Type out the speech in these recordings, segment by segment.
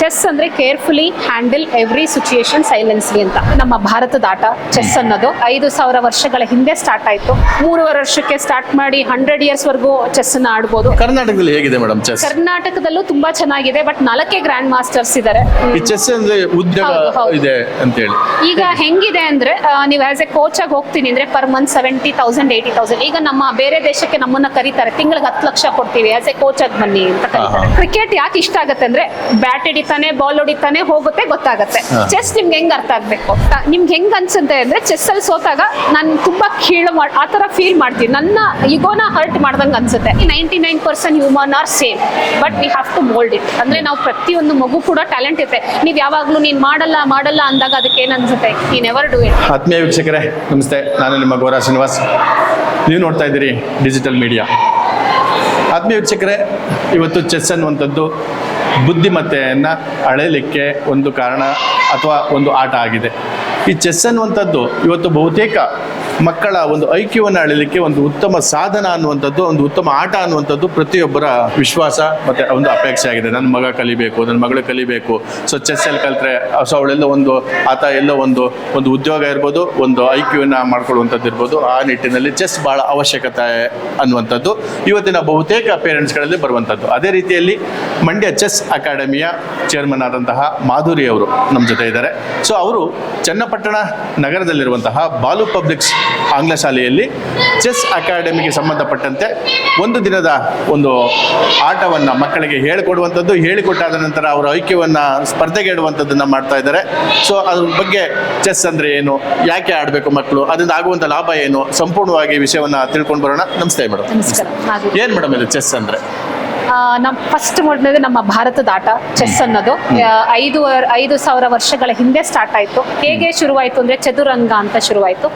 Chess ಅಂದ್ರೆ carefully handle every situation silently ಅಂತ. ನಮ್ಮ ಭಾರತದ ಆಟ ಚೆಸ್ ಅನ್ನೋದು. ಐದು ಸಾವಿರ ವರ್ಷಗಳ ಹಿಂದೆ ಸ್ಟಾರ್ಟ್ ಆಯ್ತು. ಮೂರುವರೆ ವರ್ಷಕ್ಕೆ ಸ್ಟಾರ್ಟ್ ಮಾಡಿ ಹಂಡ್ರೆಡ್ ಇಯರ್ಸ್ ವರೆಗೂ ಚೆಸ್ ಅನ್ನ ಆಡ್ಬೋದು. ಕರ್ನಾಟಕದಲ್ಲಿ ಹೇಗಿದೆ ಮೇಡಮ್ ಚೆಸ್ ಕರ್ನಾಟಕದಲ್ಲೂ ತುಂಬಾ ಚೆನ್ನಾಗಿದೆ ಬಟ್ ನಾಲ್ಕೇ ಗ್ರ್ಯಾಂಡ್ ಮಾಸ್ಟರ್ಸ್ ಇದ್ದಾರೆ ಈ ಚೆಸ್ ಅಂದ್ರೆ ಉದ್ಯೋಗ. ಇದೆ ಅಂತ ಹೇಳಿ ಈಗ ಹೆಂಗಿದೆ ಅಂದ್ರೆ ನೀವು ಆಸ್ ಎ ಕೋಚ್ ಆಗಿ ಹೋಗ್ತೀನಿ ಅಂದ್ರೆ per month seventy thousand eighty thousand ಈಗ ನಮ್ಮ ಬೇರೆ ದೇಶಕ್ಕೆ ನಮ್ಮನ್ನ ಕರೀತಾರೆ ತಿಂಗಳಿಗೆ ಹತ್ತು ಲಕ್ಷ ಕೊಡ್ತೀವಿ ಆಸ್ ಎ ಕೋಚ್ ಆಗಿ ಬನ್ನಿ ಅಂತ ಕರೀತಾರೆ. ಕ್ರಿಕೆಟ್ ಯಾಕೆ ಇಷ್ಟ ಆಗುತ್ತೆ ಅಂದ್ರೆ ಬ್ಯಾಟ್ ಹಿಡಿತಾನೆ ಬಾಲ್ ಹೊಡಿತಾನೆ ಹೋಗುತ್ತೆ ಗೊತ್ತಾಗುತ್ತೆ. ಚೆಸ್ ನಿಮ್ಗೆ ಹೆಂಗ್ ಅರ್ಥ ಆಗ್ಬೇಕು? ನಿಮ್ಗೆ ಹೆಂಗ್ ಅನ್ಸುತ್ತೆ ಅಂದ್ರೆ ಚೆಸ್ ಅಲ್ಲಿ ಸೋತಾಗ ನಾನು ತುಂಬಾ ಕೀಳು ಮಾಡ್ ಆ ತರ ಫೀಲ್ ಮಾಡ್ತೀನಿ. ನನ್ನ ಇಗೋನ ಹರ್ಟ್ ಮಾಡ್ದಂಗ್ ಅನ್ಸುತ್ತೆ. Ninety nine percent human are same but we have to mould it ಅಂದ್ರೆ ನಾವು ಪ್ರತಿಯೊಂದು ಮಗು ಕೂಡ ಟ್ಯಾಲೆಂಟ್ ಇರುತ್ತೆ. ನೀವು ಯಾವಾಗ್ಲೂ ನೀನ್ ಮಾಡಲ್ಲ ಮಾಡಲ್ಲ ಅಂದಾಗ ಅದಕ್ಕೆ ಏನ್ ಅನ್ಸುತ್ತೆ? ಈ ನೆವರ್ ಡೂ ಇಟ್ ಆತ್ಮೀಯ ವೀಕ್ಷಕರೇ ನಮಸ್ತೆ. ನಾನು ನಿಮ್ಮ ಗೌರ ಶ್ರೀನಿವಾಸ್. ನೀವು ನೋಡ್ತಾ ಇದ್ದೀರಿ ಡಿಜಿಟಲ್ ಮೀಡಿಯಾ ಆತ್ಮೀಯ ವೀಕ್ಷಕರೇ ಇವತ್ತು ಚೆಸ್ ಅನ್ನುವಂಥದ್ದು ಬುದ್ಧಿಮತ್ತೆಯನ್ನು ಅಳೆಯಲಿಕ್ಕೆ ಒಂದು ಕಾರಣ ಅಥವಾ ಒಂದು ಆಟ ಆಗಿದೆ. ಈ ಚೆಸ್ ಅನ್ನುವಂಥದ್ದು ಇವತ್ತು ಬಹುತೇಕ ಮಕ್ಕಳ ಒಂದು ಐಕ್ಯವನ್ನು ಅಳಿಲಿಕ್ಕೆ ಒಂದು ಉತ್ತಮ ಸಾಧನ ಅನ್ನುವಂಥದ್ದು, ಒಂದು ಉತ್ತಮ ಆಟ ಅನ್ನುವಂಥದ್ದು ಪ್ರತಿಯೊಬ್ಬರ ವಿಶ್ವಾಸ ಮತ್ತು ಒಂದು ಅಪೇಕ್ಷೆ ಆಗಿದೆ. ನನ್ನ ಮಗ ಕಲಿಬೇಕು, ನನ್ನ ಮಗಳು ಕಲಿಬೇಕು ಸೊ ಚೆಸ್ ಅಲ್ಲಿ ಕಲಿತ್ರೆ ಸೊ ಅವಳೆಲ್ಲ ಒಂದು, ಆತ ಎಲ್ಲೋ ಒಂದು ಒಂದು ಉದ್ಯೋಗ ಇರ್ಬೋದು, ಒಂದು ಐಕ್ಯವನ್ನು ಮಾಡ್ಕೊಳ್ಳುವಂಥದ್ದು ಇರ್ಬೋದು, ಆ ನಿಟ್ಟಿನಲ್ಲಿ ಚೆಸ್ ಬಹಳ ಅವಶ್ಯಕತೆ ಅನ್ನುವಂಥದ್ದು. ಇವತ್ತಿನ ಬಹುತೇಕ ಪೇರೆಂಟ್ಸ್ಗಳಲ್ಲಿ ಬರುವಂಥದ್ದು. ಅದೇ ರೀತಿಯಲ್ಲಿ ಮಂಡ್ಯ ಚೆಸ್ ಅಕಾಡೆಮಿಯ ಚೇರ್ಮನ್ ಆದಂತಹ ಮಾಧುರಿ ಅವರು ನಮ್ಮ ಜೊತೆ ಇದ್ದಾರೆ. ಸೊ ಅವರು ಚನ್ನಪಟ್ಟಣ ನಗರದಲ್ಲಿರುವಂತಹ ಬಾಲು ಪಬ್ಲಿಕ್ಸ್ ಆಂಗ್ಲ ಶಾಲೆಯಲ್ಲಿ ಚೆಸ್ ಅಕಾಡೆಮಿಗೆ ಸಂಬಂಧಪಟ್ಟಂತೆ ಒಂದು ದಿನದ ಒಂದು ಆಟವನ್ನು ಮಕ್ಕಳಿಗೆ ಹೇಳಿಕೊಡುವಂಥದ್ದು ಹೇಳಿಕೊಟ್ಟಾದ ನಂತರ ಅವರ ಐಕ್ಯವನ್ನು ಸ್ಪರ್ಧೆಗೆ ಇಡುವಂಥದ್ದನ್ನು ಮಾಡ್ತಾ ಇದ್ದಾರೆ. ಸೊ ಅದ್ರ ಬಗ್ಗೆ ಚೆಸ್ ಅಂದರೆ ಏನು ಯಾಕೆ ಆಡಬೇಕು ಮಕ್ಕಳು ಅದರಿಂದ ಆಗುವಂಥ ಲಾಭ ಏನು ಸಂಪೂರ್ಣವಾಗಿ ವಿಷಯವನ್ನು ತಿಳ್ಕೊಂಡು ಬರೋಣ. ನಮಸ್ತೆ ಮೇಡಮ್. ಏನು ಮೇಡಮ್ ಇದು ಚೆಸ್ ಅಂದರೆ? ಆ, ನಮ್ ಫಸ್ಟ್ ಮೊದಲನೇದು ನಮ್ಮ ಭಾರತದ ಆಟ ಚೆಸ್ ಅನ್ನೋದು. ಐದು ಐದು ಸಾವಿರ ವರ್ಷಗಳ ಹಿಂದೆ ಸ್ಟಾರ್ಟ್ ಆಯ್ತು. ಹೇಗೆ ಶುರುವಾಯ್ತು ಅಂದ್ರೆ ಚದುರಂಗ ಅಂತ ಶುರುವಾಯ್ತು.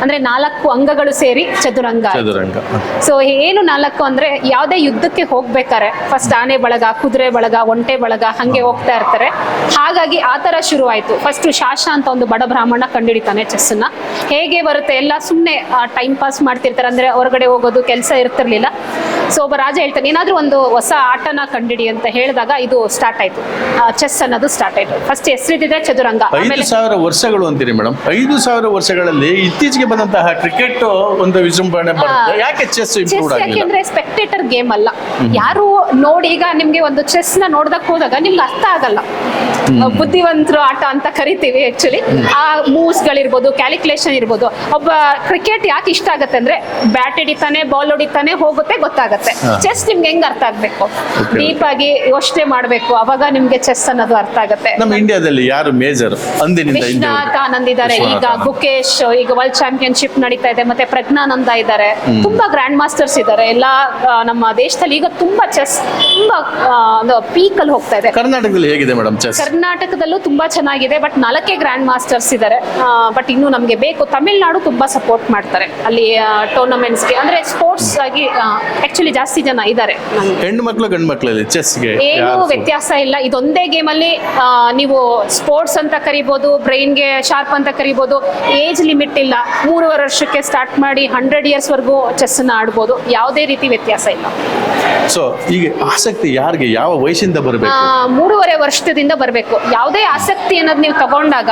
ಅಂದ್ರೆ ನಾಲ್ಕು ಅಂಗಗಳು ಸೇರಿ ಚದುರಂಗ. ಸೊ ಏನು ನಾಲ್ಕು ಅಂದ್ರೆ ಯಾವುದೇ ಯುದ್ಧಕ್ಕೆ ಹೋಗ್ಬೇಕಾರೆ ಫಸ್ಟ್ ಆನೆ ಬಳಗ ಕುದುರೆ ಬಳಗ ಒಂಟೆ ಬಳಗ ಹಂಗೆ ಹೋಗ್ತಾ ಇರ್ತಾರೆ. ಹಾಗಾಗಿ ಆತರ ತರ ಶುರುವಾಯ್ತು. ಫಸ್ಟ್ ಶಾಶ ಅಂತ ಒಂದು ಬಡ ಬ್ರಾಹ್ಮಣ ಕಂಡಿಡಿತಾನೆ ಚೆಸ್ಸನ್ನ ಹೇಗೆ ಬರುತ್ತೆ? ಎಲ್ಲ ಸುಮ್ಮನೆ ಟೈಮ್ ಪಾಸ್ ಮಾಡ್ತಿರ್ತಾರೆ. ಅಂದ್ರೆ ಹೊರಗಡೆ ಹೋಗೋದು ಕೆಲಸ ಇರ್ತಿರ್ಲಿಲ್ಲ. ಸೊ ಒಬ್ಬ ರಾಜ ಹೇಳ್ತಾನೆ ಏನಾದ್ರೂ ಒಂದು ಹೊಸ ಆಟನ ಕಂಡಿಡಿ ಅಂತ ಹೇಳಿದಾಗ ಇದು ಸ್ಟಾರ್ಟ್ ಆಯ್ತು. ಚೆಸ್ ಅನ್ನೋದು ಸ್ಟಾರ್ಟ್ ಆಯ್ತು. ಫಸ್ಟ್ ಹೆಸರಿದೆ ಚದುರಂಗ. ಐದು ಆಮೇಲೆ ಸಾವಿರ ವರ್ಷಗಳು ಅಂತೀರಿ ಮೇಡಮ್. ಐದು ಸಾವಿರ ವರ್ಷಗಳಲ್ಲಿ ಇತ್ತೀಚೆಗೆ ಬಂದಂತಹ ಕ್ರಿಕೆಟ್ ಒಂದು ವಿಜೃಂಭಣೆ ಯಾಕೆ ಚೆಸ್ ಯಾಕೆಂದ್ರೆ ಸ್ಪೆಕ್ಟೇಟರ್ ಗೇಮ್ ಅಲ್ಲ. ಯಾರು ನೋಡಿ ಈಗ ನಿಮ್ಗೆ ಒಂದು ಚೆಸ್ನ ನೋಡ್ದಕ್ ಹೋದಾಗ ನಿಮ್ಗೆ ಅರ್ಥ ಆಗಲ್ಲ. ಬುದ್ಧಿವಂತರು ಆಟ ಅಂತ ಕರಿತೀವಿ ಆಕ್ಚುಲಿ ಆ ಮೂವ್ಸ್ ಗಳಿರ್ಬೋದು ಕ್ಯಾಲ್ಕುಲೇಷನ್ ಇರ್ಬೋದು. ಒಬ್ಬ ಕ್ರಿಕೆಟ್ ಯಾಕೆ ಇಷ್ಟ ಆಗತ್ತೆ ಅಂದ್ರೆ ಬ್ಯಾಟ್ ಹಿಡಿತಾನೆ ಬಾಲ್ ಹೊಡಿತಾನೆ ಹೋಗುತ್ತೆ ಗೊತ್ತಾಗುತ್ತೆ. ಚೆಸ್ ನಿಮ್ಗೆ ಹೆಂಗ್ ಅರ್ಥ ಆಗ್ಬೇಕು? Okay. ಡೀಪ್ ಆಗಿ ಯೋಚನೆ ಮಾಡ್ಬೇಕು. ಅವಾಗ ನಿಮ್ಗೆ ಚೆಸ್ ಅನ್ನೋದು ಅರ್ಥ ಆಗುತ್ತೆ. ನಮ್ಮ ಇಂಡಿಯಾದಲ್ಲಿ ಯಾರು ಮೇಜರ್ ಅಂದಿನಿಂದ ವಿಶ್ವನಾಥ್ ಆನಂದ್ ಇದ್ದಾರೆ ಈಗ ಗುಕೇಶ್ ಈಗ ವರ್ಲ್ಡ್ ಚಾಂಪಿಯನ್ಶಿಪ್ ನಡೀತಾ ಇದೆ. ಮತ್ತೆ ಪ್ರಜ್ಞಾನಂದ ಇದ್ದಾರೆ. ತುಂಬಾ ಗ್ರ್ಯಾಂಡ್ ಮಾಸ್ಟರ್ಸ್ ಇದ್ದಾರೆ. ಎಲ್ಲ ನಮ್ಮ ದೇಶದಲ್ಲಿ ಈಗ ತುಂಬಾ ಚೆಸ್ ತುಂಬಾ ಪೀಕ್ ಅಲ್ಲಿ ಹೋಗ್ತಾ ಇದೆ. ಕರ್ನಾಟಕದಲ್ಲಿ ಹೇಗಿದೆ ಮೇಡಮ್ ಚೆಸ್? ಕರ್ನಾಟಕದಲ್ಲೂ ತುಂಬಾ ಚೆನ್ನಾಗಿದೆ ಬಟ್ ನಾಲ್ಕೇ ಗ್ರ್ಯಾಂಡ್ ಮಾಸ್ಟರ್ಸ್ ಇದ್ದಾರೆ. ಬಟ್ ಇನ್ನು ನಮಗೆ ಬೇಕು. ತಮಿಳ್ನಾಡು ತುಂಬಾ ಸಪೋರ್ಟ್ ಮಾಡ್ತಾರೆ. ಅಲ್ಲಿ ಟೂರ್ನಮೆಂಟ್ಸ್ಗೆ. ಅಂದ್ರೆ ಸ್ಪೋರ್ಟ್ಸ್ ಆಗಿ ಆಕ್ಚುಲಿ ಜಾಸ್ತಿ ಜನ ಇದ್ದಾರೆ. ಹೆಣ್ಣು ಮಕ್ಕಳು ಗಂಡು ಮಕ್ಕಳಲ್ಲಿ ಚೆಸ್ಗೆ ಏನು ವ್ಯತ್ಯಾಸ ಇಲ್ಲ. ಇದೊಂದೇ ಗೇಮ್ ಅಲ್ಲಿ ಆ, ನೀವು ಸ್ಪೋರ್ಟ್ಸ್ ಅಂತ ಕರಿಬಹುದು ಬ್ರೈನ್ಗೆ ಶಾರ್ಪ್ ಅಂತ ಕರಿಬಹುದು ಏಜ್ ಲಿಮಿಟ್ ಇಲ್ಲ. ಮೂರುವರೆ ವರ್ಷಕ್ಕೆ ಸ್ಟಾರ್ಟ್ ಮಾಡಿ ಹಂಡ್ರೆಡ್ ಇಯರ್ಸ್ ವರೆಗೂ ಚೆಸ್ನ ಆಡ್ಬೋದು. ಯಾವುದೇ ರೀತಿ ವ್ಯತ್ಯಾಸ ಇಲ್ಲ. ಸೊ ಈಗ ಆಸಕ್ತಿ ಯಾರಿಗೆ ಯಾವ ವಯಸ್ಸಿಂದ ಆ, ಬರಬೇಕು ಮೂರುವರೆ ವರ್ಷದಿಂದ ಬರಬೇಕು. ಯಾವುದೇ ಆಸಕ್ತಿ ಅನ್ನೋದು ನೀವು ತಗೊಂಡಾಗ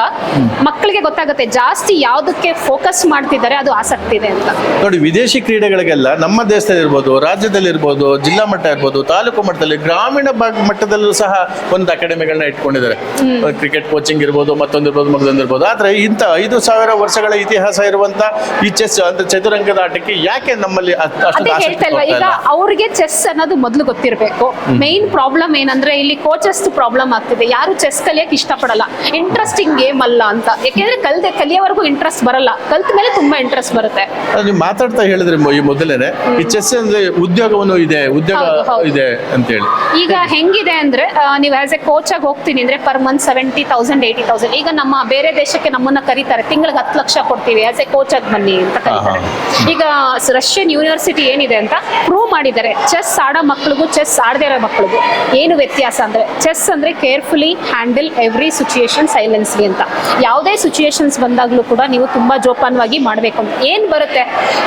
ಮಕ್ಕಳಿಗೆ ಗೊತ್ತಾಗುತ್ತೆ. ಜಾಸ್ತಿ ಯಾವುದಕ್ಕೆ ಫೋಕಸ್ ಮಾಡ್ತಿದ್ದಾರೆ ಅದು ಆಸಕ್ತಿ ಇದೆ ಅಂತ. ನೋಡಿ ವಿದೇಶಿ ಕ್ರೀಡೆಗಳಿಗೆಲ್ಲ ನಮ್ಮ ದೇಶದಲ್ಲಿ ಇರ್ಬೋದು ರಾಜ್ಯದಲ್ಲಿ ಇರ್ಬೋದು ಜಿಲ್ಲಾ ಮಟ್ಟ ಇರ್ಬೋದು ತಾಲೂಕು ಮಟ್ಟದಲ್ಲಿ ಗ್ರಾಮೀಣ ಭಾಗ ಮಟ್ಟದಲ್ಲೂ ಸಹ ಒಂದು ಅಕಾಡೆಮಿಗಳನ್ನ ಇಟ್ಕೊಂಡಿದ್ದಾರೆ. ಕ್ರಿಕೆಟ್ ಕೋಚಿಂಗ್ ಇರ್ಬೋದು ಮತ್ತೊಂದು ಇರ್ಬೋದು ಮತ್ತೊಂದು ಇರ್ಬೋದು. ಆದ್ರೆ ಇಂಥ ಐದು ಸಾವಿರ ವರ್ಷಗಳ ಇತಿಹಾಸ ಇರುವಂತ ಈ ಚೆಸ್ ಅಂತ ಚದುರಂಗದ ಆಟಕ್ಕೆ ಯಾಕೆ ನಮ್ಮಲ್ಲಿ ಈಗ? ಅವ್ರಿಗೆ ಚೆಸ್ ಅನ್ನೋದು ಮೊದಲು ಗೊತ್ತಿರಬೇಕು. ಮೇನ್ ಪ್ರಾಬ್ಲಮ್ ಏನಂದ್ರೆ ಇಲ್ಲಿ ಕೋಚಸ್ ಪ್ರಾಬ್ಲಮ್ ಆಗ್ತಿದೆ. ಯಾರು ಚೆಸ್ ಕಲಿಯಕ್ಕೆ ಇಷ್ಟಪಡಲ್ಲ. ಇಂಟ್ರೆಸ್ಟಿಂಗ್ ಗೇಮ್ ಅಲ್ಲ ಅಂತ. ಯಾಕೆಂದ್ರೆ ಕಲ್ತೆ ಕಲಿಯೋವರೆಗೂ ಇಂಟ್ರೆಸ್ಟ್ ಬರಲ್ಲ. ಕಲ್ತ ಮೇಲೆ ತುಂಬಾ ಇಂಟ್ರೆಸ್ಟ್ ಬರುತ್ತೆ. ನೀವು ಮಾತಾಡ್ತಾ ಹೇಳಿದ್ರೆ ಈ ಮೊದಲೇನೆ. ಈ ಚೆಸ್ ಅಂದ್ರೆ ಉದ್ಯೋಗವನ್ನು ಇದೆ. ಉದ್ಯೋಗ. ಇದೆ ಅಂತ ಹೇಳಿ ಈಗ ಹೆಂಗಿದೆ ಅಂದ್ರೆ ನೀವು ಆಸ್ ಎ ಕೋಚ್ ಆಗಿ ಹೋಗ್ತೀನಿ ಅಂದ್ರೆ per month seventy thousand eighty thousand ಈಗ ನಮ್ಮ ಬೇರೆ ದೇಶಕ್ಕೆ ನಮ್ಮನ್ನ ಕರೀತಾರೆ. ತಿಂಗಳಿಗೆ ಹತ್ತು ಲಕ್ಷ ಕೊಡ್ತೀವಿ ಆಸ್ ಎ ಕೋಚ್ ಆಗಿ ಬನ್ನಿ ಅಂತ ಕರೀತಾರೆ. ಈಗ ರಷ್ಯನ್ ಯೂನಿವರ್ಸಿಟಿ ಏನಿದೆ ಅಂತ ಪ್ರೂವ್ ಮಾಡಿದ್ದಾರೆ. ಚೆಸ್ ಆಡೋ ಮಕ್ಳಿಗೂ ಚೆಸ್ ಆಡದೇ ಇರೋ ಮಕ್ಳಿಗೂ ಏನು ವ್ಯತ್ಯಾಸ ಅಂದ್ರೆ ಚೆಸ್ ಅಂದ್ರೆ carefully handle every situation silently ಅಂತ. ಯಾವುದೇ ಸಿಚುಯೇಷನ್ಸ್ ಬಂದಾಗಲೂ ಕೂಡ ನೀವು ತುಂಬಾ ಜೋಪಾನವಾಗಿ ಮಾಡಬೇಕು ಅಂತ. ಏನ್ ಬರುತ್ತೆ?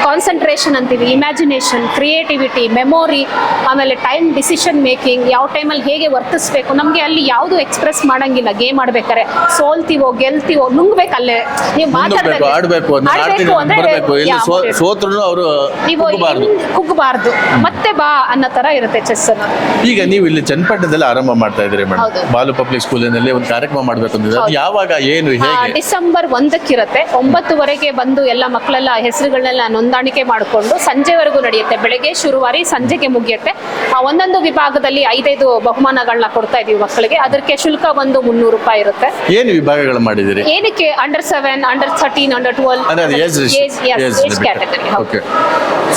ಕಾನ್ಸಂಟ್ರೇಷನ್ ಅಂತೀವಿ ಇಮ್ಯಾಜಿನೇಷನ್ ಕ್ರಿಯೇಟಿವಿಟಿ ಮೆಮೊರಿ ಆಮೇಲೆ ಟೈಮ್ ಡಿಸಿಷನ್ ಮೇಕಿಂಗ್ ಯಾವ ಟೈಮಲ್ಲಿ ಹೇಗೆ ವರ್ತಿಸ್ಬೇಕು ನಮಗೆ ಅಲ್ಲಿ ಯಾವುದು ಎಕ್ಸ್ಪ್ರೆಸ್ ಮಾಡಂಗಿಲ್ಲ ಗೇಮ್ ಆಡ್ಬೇಕಾರೆ. ಸೋಲ್ತೀವೋ ಗೆಲ್ತೀವೋ ನುಂಗ್ಬೇಕಲ್ಲೇ ನೀವು ಮಾತಾಡಬೇಕು ಆಡ್ಬೇಕು ಸೋತ್ರು ಅವರು ನೀವು ಕುಗ್ಗಬಾರ್ದು. ಕುಗ್ಬಾರ್ದು ಮತ್ತೆ ಬಾ ಅನ್ನೋ ತರ ಇರುತ್ತೆ ಚೆಸ್ ಅನ್ನ ಈಗ ನೀವು ಇಲ್ಲಿ ಚನ್ನಪಟ್ಟಣದಲ್ಲಿ ಆರಂಭ ಮಾಡ್ತಾ ಇದ್ದೀರಿ ಮೇಡಮ್. ಬಾಲು ಪಬ್ಲಿಕ್ ಸ್ಕೂಲಿನಲ್ಲಿ ಒಂದು ಕಾರ್ಯಕ್ರಮ ಮಾಡಬೇಕು ಅದು ಯಾವಾಗ ಏನು ಹೇಗೆ? ಡಿಸೆಂಬರ್ ಒಂದಕ್ಕಿರುತ್ತೆ. ಒಂಬತ್ತುವರೆಗೆ ಬಂದು ಎಲ್ಲ ಮಕ್ಕಳೆಲ್ಲ ಹೆಸರುಗಳನ್ನೆಲ್ಲ ನೋಂದಾಣಿಕೆ ಮಾಡಿಕೊಂಡು ಸಂಜೆವರೆಗೂ ನಡೆಯುತ್ತೆ. ಬೆಳಗ್ಗೆ ಶುರುವಾರಿ ಸಂಜೆಗೆ ಮುಗಿಯುತ್ತೆ. ಒಂದೊಂದು ವಿಭಾಗದಲ್ಲಿ ಐದೈದು ಬಹುಮಾನಗಳನ್ನ ಕೊಡ್ತಾ ಇದೀವಿ ಮಕ್ಕಳಿಗೆ. ಅದಕ್ಕೆ ಶುಲ್ಕ ಬಂದು ಮುನ್ನೂರು ರೂಪಾಯಿ ಇರುತ್ತೆ. ಏನು ವಿಭಾಗಗಳು ಮಾಡಿದಿರಿ ಏನಕ್ಕೆ? Under seven under thirteen under twelve ಅಂದ್ರೆ age age category okay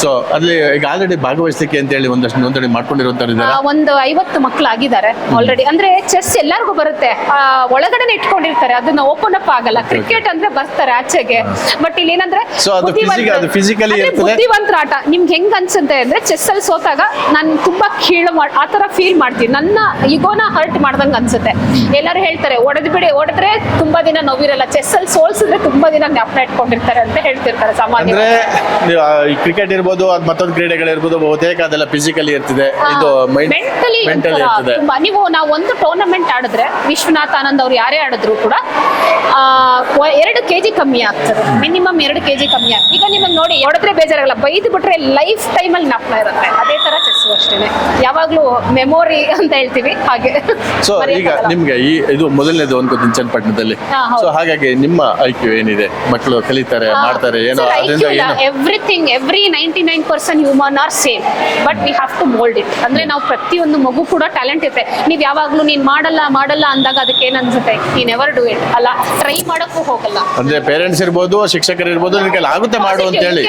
so ಅಲ್ಲಿ ಈಗ ಆಲ್ರೆಡಿ ಭಾಗವಹಿಸಲಿಕ್ಕೆ ಅಂತ ಹೇಳಿ ಒಂದಷ್ಟು ನೋಂದಣಿ ಮಾಡ್ಕೊಂಡಿರುವಂತವ್ರು ಒಂದು ಐವತ್ತು ಮಕ್ಕಳು ಆಗಿದ್ದಾರೆ ಆಲ್ರೆಡಿ ಅಂದ್ರೆ ಚೆಸ್ ಎಲ್ಲರಿಗೂ ಬರುತ್ತೆ. ಒಳಗಡೆ ಇಟ್ಕೊಂಡಿರ್ತಾರೆ. ಅದನ್ನ ಓಪನ್ ಅಪ್ ಆಗಲ್ಲ. ಕ್ರಿಕೆಟ್ ಅಂದ್ರೆ ಬರ್ತಾರೆ ಆಚೆಗೆ. ಬಟ್ ಇಲ್ಲಿ ಏನಂದ್ರೆ. ಬುದ್ಧಿವಂತರ ಆಟ. ನಿಮ್ಗೆ ಹೆಂಗ್ ಅನ್ಸುತ್ತೆ ಅಂದ್ರೆ ಚೆಸ್ ಅಲ್ಲಿ ಸೋತಾಗ ನಾನು ತುಂಬಾ ಕೀಳು ಮಾಡ್ ಆ ತರ ಫೀಲ್ ಮಾಡ್ತೀನಿ ನನ್ನ ಈಗೋನ ಹರ್ಟ್ ಮಾಡ್ದಂಗ ಅನ್ಸುತ್ತೆ. ಎಲ್ಲರೂ ಹೇಳ್ತಾರೆ ಒಡೆದು ಬಿಡಿ ಹೊಡೆದ್ರೆ ತುಂಬಾ ದಿನ ನೋವಿರಲ್ಲ. ಚೆಸ್ ಅಲ್ಲಿ ಸೋಲ್ಸಿದ್ರೆ ತುಂಬಾ ದಿನ ಜ್ಞಾಪನ ಇಟ್ಕೊಂಡಿರ್ತಾರೆ ಅಂತ ಹೇಳ್ತಿರ್ತಾರೆ ಸಾಮಾನ್ಯ ಈ ಕ್ರಿಕೆಟ್ ಇರ್ಬೋದು ಅದ್ ಮತ್ತೊಂದು ಕ್ರೀಡೆಗಳಿರ್ಬೋದು ಬಹುತೇಕ ಅದೆಲ್ಲ ಫಿಸಿಕಲಿ ಇರ್ತಿದೆ. ಇದು ಮೆಂಟಲಿ ತುಂಬಾ. ನೀವು ನಾವು ಒಂದು ಟೂರ್ನಮೆಂಟ್ ಆಡಿದ್ರೆ ವಿಶ್ವನಾಥ್ ಆನಂದ್ ಅವ್ರು ಯಾರೇ ಆಡಿದ್ರು ಕೂಡ ಎರಡು ಕೆಜಿ ಕಮ್ಮಿ ಆಗ್ತದೆ. ಮಿನಿಮಮ್ ಎರಡು ಕೆಜಿ ಕಮ್ಮಿ ಆಗ್ತದೆ. ಈಗ ನಿಮಗೆ ನೋಡಿ ಹೊಡೆದ್ರೆ ಬೇಜಾರಾಗಲ್ಲ. ಬೈದು ಬಿಟ್ರೆ ಲೈಫ್ ಟೈಮಲ್ಲಿ ಜ್ಞಾಪನ ಇರುತ್ತೆ. ಅದೇ ತರ ಚೆಸ್ ಅಷ್ಟೇನೆ ಯಾವಾಗ್ಲೂ ಮೆಮೊರಿ ಅಂತ ಹೇಳ್ತೀವಿ ಹಾಗೆ. ಸೊ ಈಗ. ನಿಮ್ಗೆ ಈ ಇದು ಮೊದಲನೇದು ಅನ್ಕೋತೀನಿ ಚನ್ನಪಟ್ಟಣದಲ್ಲಿ ಸೊ ಹಾಗಾಗಿ ನಿಮ್ಮ ಐಕ್ಯೂ ಏನಿದೆ? ಮಕ್ಕಳು ಕಲಿತಾರೆ ಮಾಡ್ತಾರೆ ಏನೋ ಅದರಿಂದ ಏನು. Everything every ninety nine percent human are same but we have to mould it ಅಂದ್ರೆ ನಾವು ಪ್ರತಿಯೊಂದು ಮಗು ಕೂಡ ಟ್ಯಾಲೆಂಟ್ ಇರುತ್ತೆ ನೀವು ಯಾವಾಗ್ಲೂ ನೀನ್ ಮಾಡಲ್ಲ ಮಾಡಲ್ಲ ಅಂದಾಗ ಅದಕ್ಕೆ ಏನ್ ಅನ್ಸುತ್ತೆ ಈ ನೆವರ್ ಡೂ ಇಟ್ ಅಲ್ಲ ಟ್ರೈ ಮಾಡಕ್ಕೂ ಹೋಗಲ್ಲ. ಅಂದ್ರೆ ಪೇರೆಂಟ್ಸ್ ಇರ್ಬೋದು ಶಿಕ್ಷಕರು ಇರ್ಬೋದು ನಿನ್ ಆಗುತ್ತೆ ಮಾಡು ಅಂತ ಹೇಳಿ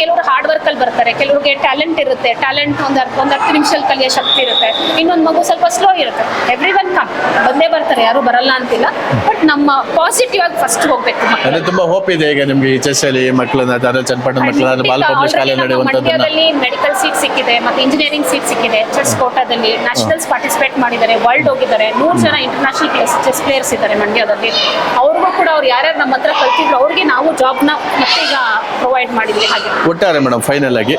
ಕೆಲವರು ಹಾರ್ಡ್ ವರ್ಕ್ ಅಲ್ಲಿ ಬರ್ತಾರೆ ಕೆಲವರಿಗೆ ಟ್ಯಾಲೆಂಟ್ ಇರುತ್ತೆ. ಟ್ಯಾಲೆಂಟ್ ಒಂದ್ ಅರ್ಧ- ಒಂದ್ ಹತ್ತು ನಿಮಿಷದಲ್ಲಿ ಕಲಿಯೋ ಶಕ್ತಿ ಇರುತ್ತೆ. ಇನ್ನೊಂದು ಮಗು ಸ್ವಲ್ಪ ಸ್ಲೋ ಇರುತ್ತೆ. ಎವ್ರಿ ಒನ್ ಕಮ್ ಬಂದೇ ಬರ್ತಾರೆ ಯಾರು ಬರಲ್ಲ ಅಂತಿಲ್ಲ. ಬಟ್ ನಮ್ಮ ಪಾಸಿಟಿವ್ ಆಗಿ ಫಸ್ಟ್ ಹೋಗ್ಬೇಕು ಅಂದ್ರೆ ತುಂಬಾ ಹೋಪ್ ಇದೆ ಈಗ ನಿಮ್ಗೆ ಈ ಚೆಸ್ ಅಲ್ಲಿ ಮಕ್ಕಳನ್ನ ಅದ್ರ ಚನ್ನಪಟ್ಟಣ ಮಕ್ಕಳನ್ನ ಬಾಲ ಪಬ್ಲಿಕ್ ಶಾಲೆ ಮೆಡಿಕಲ್ ಸೀಟ್ ಸಿಕ್ಕಿದೆ ಮತ್ತೆ ಇಂಜಿನಿಯರಿಂಗ್ ಸೀಟ್ ಸಿಕ್ಕಿದೆ ಚೆಸ್ ಕೋಟಾದಲ್ಲಿ. ನ್ಯಾಷನಲ್ಸ್ ಪಾರ್ಟಿಸಿಪೇಟ್ ಮಾಡಿದ್ದಾರೆ ವರ್ಲ್ಡ್ ಹೋಗಿದ್ದಾರೆ. ನೂರು ಜನ ಇಂಟರ್ನ್ಯಾಷನಲ್ ಚೆಸ್ ಪ್ಲೇಯರ್ಸ್ ಇದ್ದಾರೆ ಮಂಡ್ಯದಲ್ಲಿ. ಅವ್ರಿಗೂ ಕೂಡ ಅವ್ರು ಯಾರ್ಯಾರು ನಮ್ಮ ಹತ್ರ ಕಲ್ತಿದ್ರು ಅವ್ರಿಗೆ ನಾವು ಜಾಬ್ನ ಮತ್ತೆ ಈಗ ಪ್ರೊವೈಡ್ ಮಾಡಿದ್ವಿ ಹಾಗೆ. ಒಟ್ಟಾರೆ ಮೇಡಮ್ ಫೈನಲ್ ಆಗಿ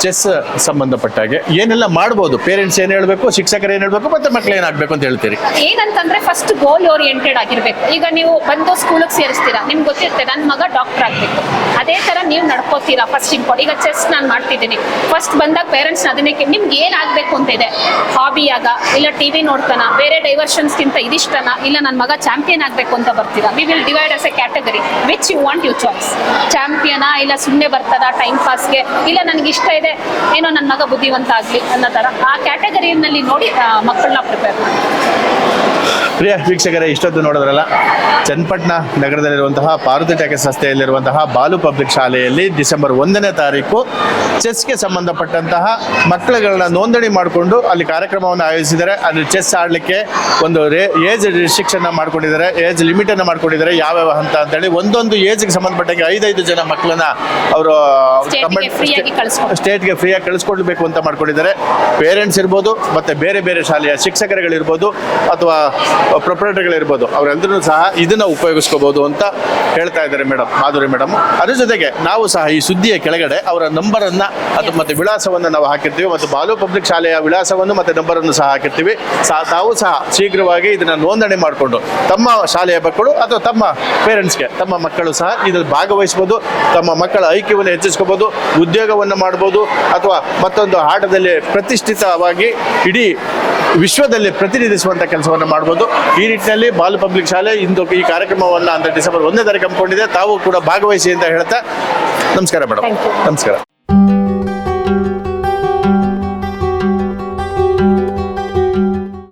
ಚೆಸ್ ಸಂಬಂಧಪಟ್ಟಾಗೆ ಏನೆಲ್ಲ ಮಾಡ್ಬೋದು? ಪೇರೆಂಟ್ಸ್ ಏನ್ ಹೇಳಬೇಕು? ಶಿಕ್ಷಕರು ಏನ್ ಹೇಳಬೇಕು? ಮತ್ತೆ ಮಕ್ಕಳು ಏನಾಗಬೇಕು ಅಂತ ಹೇಳ್ತೀರಿ? ಏನಂತಂದ್ರೆ ಫಸ್ಟ್ ಗೋಲ್ ಓರಿಯೆಂಟೆಡ್ ಆಗಿರ್ಬೇಕು. ಈಗ ನೀವು ಬಂದು ಸ್ಕೂಲಿಗೆ ಸೇರಿಸ್ತೀರಾ? ನಿಮ್ಗೆ ಗೊತ್ತಿರುತ್ತೆ ನನ್ನ ಮಗ ಡಾಕ್ಟರ್ ಆಗ್ಬೇಕು. ಅದೇ ತರ ನೀವು ನಡ್ಕೋತೀರಾ? ಫಸ್ಟ್ ಇಂಪಾರ್ಟ್ ಈಗ ಚೆಸ್ ನಾನು ಮಾಡ್ತಿದ್ದೀನಿ. ಫಸ್ಟ್ ಬಂದಾಗ ಪೇರೆಂಟ್ಸ್ ಅದನ್ನೇ ನಿಮ್ಗೆ ಏನ್ ಆಗ್ಬೇಕು ಅಂತ ಇದೆ? ಹಾಬಿ ಆಗ, ಇಲ್ಲ ಟಿವಿ ನೋಡ್ತಾನ? ಬೇರೆ ಡೈವರ್ಷನ್ಸ್ ಗಿಂತ ಇದಿಷ್ಟನ? ಇಲ್ಲ ನನ್ನ ಮಗ ಚಾಂಪಿಯನ್ ಆಗ್ಬೇಕು ಅಂತ ಬರ್ತೀರಾ? We will divide us a category which you want you choice ಚಾಂಪಿಯನಾ ಇಲ್ಲ ಸುಮ್ಮನೆ ಬರ್ತದ ಟೈಮ್ ಪಾಸ್ಗೆ ಇಲ್ಲ ನನಗೆ ಇಷ್ಟ ಇದೆ, ಏನೋ ನನ್ನ ಮಗ ಬುದ್ಧಿವಂತ ಆಗಲಿ ಅನ್ನೋ ಥರ ಆ ಕ್ಯಾಟಗರಿಯಲ್ಲಿ ನೋಡಿ ಮಕ್ಕಳನ್ನ ಪ್ರಿಪೇರ್ ಮಾಡಿ. ಪ್ರಿಯ ವೀಕ್ಷಕರೇ ಇಷ್ಟೊತ್ತು ನೋಡಿದ್ರಲ್ಲ ಚನ್ನಪಟ್ಟಣ ನಗರದಲ್ಲಿರುವಂತಹ ಪಾರ್ವತಿ ಟ್ಯಾಕೆಸ್ ರಸ್ತೆಯಲ್ಲಿರುವಂತಹ ಬಾಲು ಪಬ್ಲಿಕ್ ಶಾಲೆಯಲ್ಲಿ ಡಿಸೆಂಬರ್ ಒಂದನೇ ತಾರೀಕು ಚೆಸ್ಗೆ ಸಂಬಂಧಪಟ್ಟಂತಹ ಮಕ್ಕಳುಗಳನ್ನ ನೋಂದಣಿ ಮಾಡಿಕೊಂಡು ಅಲ್ಲಿ ಕಾರ್ಯಕ್ರಮವನ್ನು ಆಯೋಜಿಸಿದ್ದಾರೆ. ಅಲ್ಲಿ ಚೆಸ್ ಆಡಲಿಕ್ಕೆ ಒಂದು ರೇ ಏಜ್ ರಿಸ್ಟ್ರಿಕ್ಷನ್ನ ಮಾಡ್ಕೊಂಡಿದ್ದಾರೆ. ಏಜ್ ಲಿಮಿಟನ್ನು ಮಾಡ್ಕೊಂಡಿದ್ದಾರೆ. ಯಾವ್ಯಾವ ಹಂತ ಅಂತೇಳಿ ಒಂದೊಂದು ಏಜ್ಗೆ ಸಂಬಂಧಪಟ್ಟಂಗೆ ಐದೈದು ಜನ ಮಕ್ಕಳನ್ನ ಅವರು. ಸ್ಟೇಟ್ಗೆ ಫ್ರೀಯಾಗಿ ಕಳಿಸ್ಕೊಡ್ಬೇಕು ಅಂತ ಮಾಡ್ಕೊಂಡಿದ್ದಾರೆ. ಪೇರೆಂಟ್ಸ್ ಇರ್ಬೋದು ಮತ್ತೆ ಬೇರೆ ಬೇರೆ ಶಾಲೆಯ ಶಿಕ್ಷಕರುಗಳಿರ್ಬೋದು ಅಥವಾ ಪ್ರೊಪರೇಟರ್ಗಳಿರ್ಬೋದು. ಅವರೆಲ್ಲರೂ ಸಹ ಇದನ್ನ ಉಪಯೋಗಿಸ್ಕೋಬಹುದು ಅಂತ ಹೇಳ್ತಾ ಇದ್ದಾರೆ ಮೇಡಮ್ ಮಾಧುರಿ ಮೇಡಮ್ ಅದ್ರ ಜೊತೆಗೆ ನಾವು ಸಹ ಈ ಸುದ್ದಿಯ ಕೆಳಗಡೆ ಅವರ ನಂಬರನ್ನ ಅದು ಮತ್ತೆ ವಿಳಾಸವನ್ನು ನಾವು ಹಾಕಿರ್ತೀವಿ ಮತ್ತು ಬಾಲು ಪಬ್ಲಿಕ್ ಶಾಲೆಯ ವಿಳಾಸವನ್ನು ಮತ್ತೆ ನಂಬರನ್ನು ಸಹ ಹಾಕಿರ್ತೀವಿ. ಸಹ ತಾವು ಸಹ ಶೀಘ್ರವಾಗಿ ಇದನ್ನ ನೋಂದಣಿ ಮಾಡಿಕೊಂಡು ತಮ್ಮ ಶಾಲೆಯ ಮಕ್ಕಳು ಅಥವಾ ತಮ್ಮ ಪೇರೆಂಟ್ಸ್ಗೆ ತಮ್ಮ ಮಕ್ಕಳು ಸಹ ಇದರಲ್ಲಿ ಭಾಗವಹಿಸ್ಬೋದು ತಮ್ಮ ಮಕ್ಕಳ ಐಕ್ಯವನ್ನು ಹೆಚ್ಚಿಸ್ಕೋಬಹುದು ಉದ್ಯೋಗವನ್ನು ಮಾಡ್ಬೋದು ಅಥವಾ ಮತ್ತೊಂದು ಆಟದಲ್ಲಿ ಪ್ರತಿಷ್ಠಿತವಾಗಿ ಇಡೀ ವಿಶ್ವದಲ್ಲಿ ಪ್ರತಿನಿಧಿಸುವಂತ ಕೆಲಸವನ್ನು ಮಾಡಬಹುದು ಈ ನಿಟ್ಟಿನಲ್ಲಿ ಬಾಲು ಪಬ್ಲಿಕ್ ಶಾಲೆ ಇಂದು ಈ ಕಾರ್ಯಕ್ರಮವನ್ನು ಅಂತ ಡಿಸೆಂಬರ್ ಒಂದನೇ ತಾರೀಕು ಹಮ್ಮಿಕೊಂಡಿದೆ. ತಾವು ಕೂಡ ಭಾಗವಹಿಸಿ ಅಂತ ಹೇಳ್ತಾ ನಮಸ್ಕಾರ ಮೇಡಮ್ ನಮಸ್ಕಾರ.